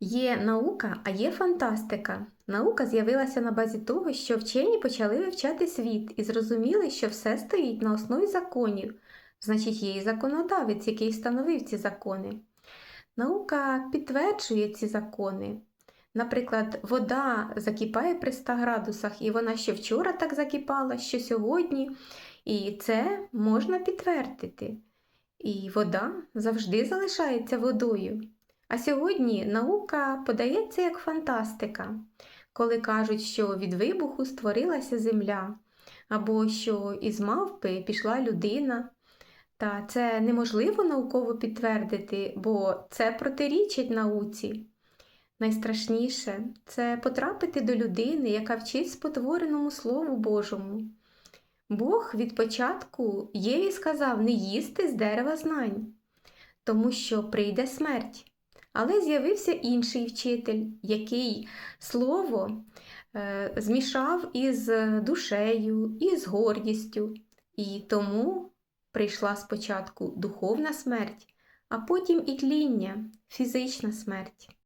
Є наука, а є фантастика. Наука з'явилася на базі того, що вчені почали вивчати світ і зрозуміли, що все стоїть на основі законів. Значить, є і законодавець, який встановив ці закони. Наука підтверджує ці закони. Наприклад, вода закипає при 100 градусах, і вона ще вчора так закипала, що сьогодні. І це можна підтвердити. І вода завжди залишається водою. А сьогодні наука подається як фантастика, коли кажуть, що від вибуху створилася земля, або що із мавпи пішла людина. Та це неможливо науково підтвердити, бо це протирічить науці. Найстрашніше це потрапити до людини, яка вчить спотвореному Слову Божому. Бог від початку Єві сказав не їсти з дерева знань, тому що прийде смерть. Але з'явився інший вчитель, який слово е, змішав із душею, і з гордістю, і тому прийшла спочатку духовна смерть, а потім і тління, фізична смерть.